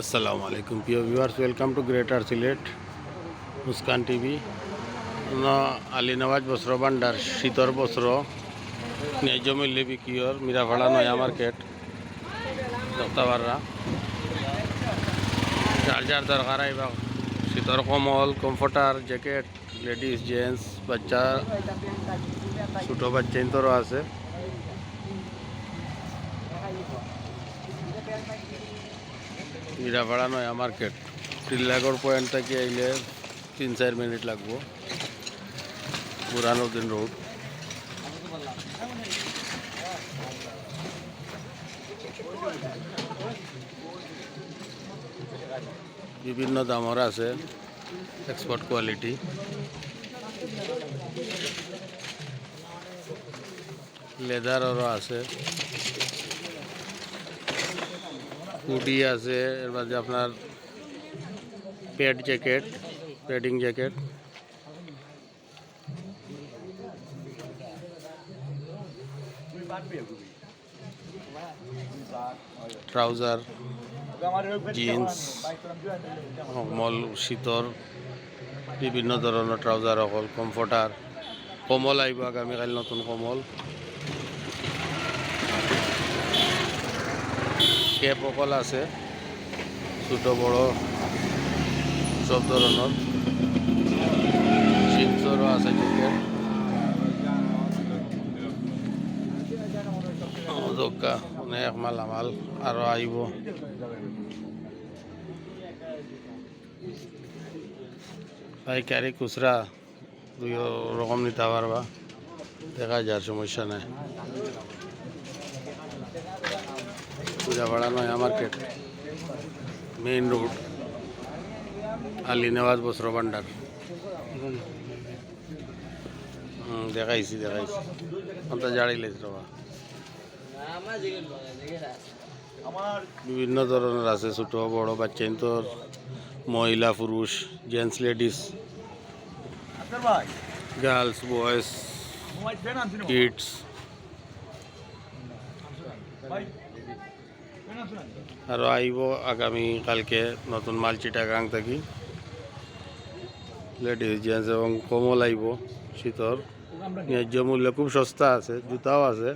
আসসালামু আলাইকুম প্রিয় viewers welcome to greater Sylhet Muskan TV ন আলী নওয়াজ বস্ত্র ভান্ডার শীতর বস্ত্র ন্যায্য মূল্যে বিক্রিয়র মিরাভাড়া নয়া মার্কেট দত্তাবাররা যার যার দরকার আইবা শীতর কমল কমফর্টার জ্যাকেট লেডিস জেন্টস বাচ্চা ছোটো বাচ্চা ইন্তরও আছে মিরাপাড়া নয়া মার্কেট টিল্লাগড় পয়েন্ট থেকে আইলে তিন চার মিনিট লাগবো বুরানুদ্দিন রোড বিভিন্ন দামর আছে এক্সপোর্ট কোয়ালিটি লেদারও আছে হুডি আছে, এর মাঝে আপনার pad jacket padding jacket. Trouser, jeans মল শীতর বিভিন্ন ধরনের ট্রাউজার অকল কমফৰ্টাৰ কমল আহিব আগামীকালি নতুন কমল। কেপ অকল আছে, ছোট, বড় সব ধরনের জিন্সরও আছে জ্যাকেট দোকা অনেক মালামাল আরও আহিব। পাইকারি খুচরা দুই রকম নিতে পারবা দেখা যার সমস্যা নাই। পূজাপাড়া নয়া মার্কেট মেইন রোড নেওয়াজ বস্ত্র ভান্ডার হুম, দেখাইছি দেখাইছি। অন্ত জাড়াইলেছ রবা। বিভিন্ন ধরনের আছে ছোট বড় বাচ্চা তোর মহিলা পুরুষ gents ladies girls boys kids আর আইব আগামী কালকে নতুন মাল চিটাগাং থাকি। লেডিস, জেন্টস এবং কমল আইব শীতর ন্যায্য মূল্য খুব সস্তা আছে, জুতাও আছে।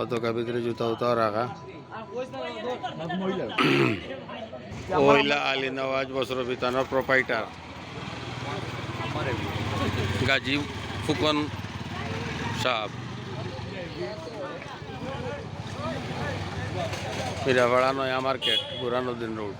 অতকা ভিতরে জুতা উতাও রাখা। ওইলা আলী নওয়াজ বসর বিতানোর প্রোপাইটার গাজী ফুকন সাহ মিরাপাড়া নয়া মার্কেট বুরানুদ্দিন রোড।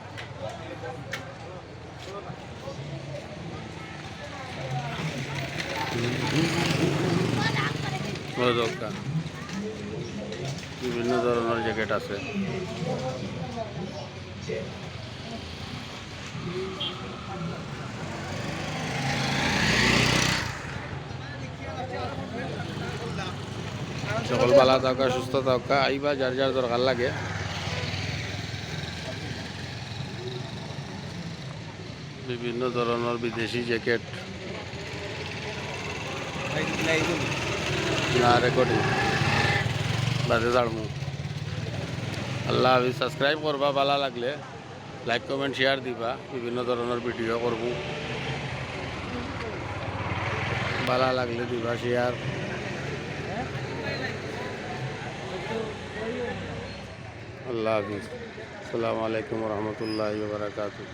বিভিন্ন ধরনের জ্যাকেট আছে। সকল ভালো থাকা, সুস্থ থাকা, আইবা যার যার দরকার লাগে। বিভিন্ন ধরনের বিদেশি জ্যাকেট। না রেকর্ডিং বাজে দাঁড়মু আল্লাহ হাফিজ সাবস্ক্রাইব করবা, ভালো লাগলে লাইক কমেন্ট শেয়ার দিবা। বিভিন্ন ধরনের ভিডিও করব। ভালো লাগলে দিবা শেয়ার আল্লাহ হাফিজ। আসসালামু আলাইকুম রহমতুল্লাহ বারকাতুহ।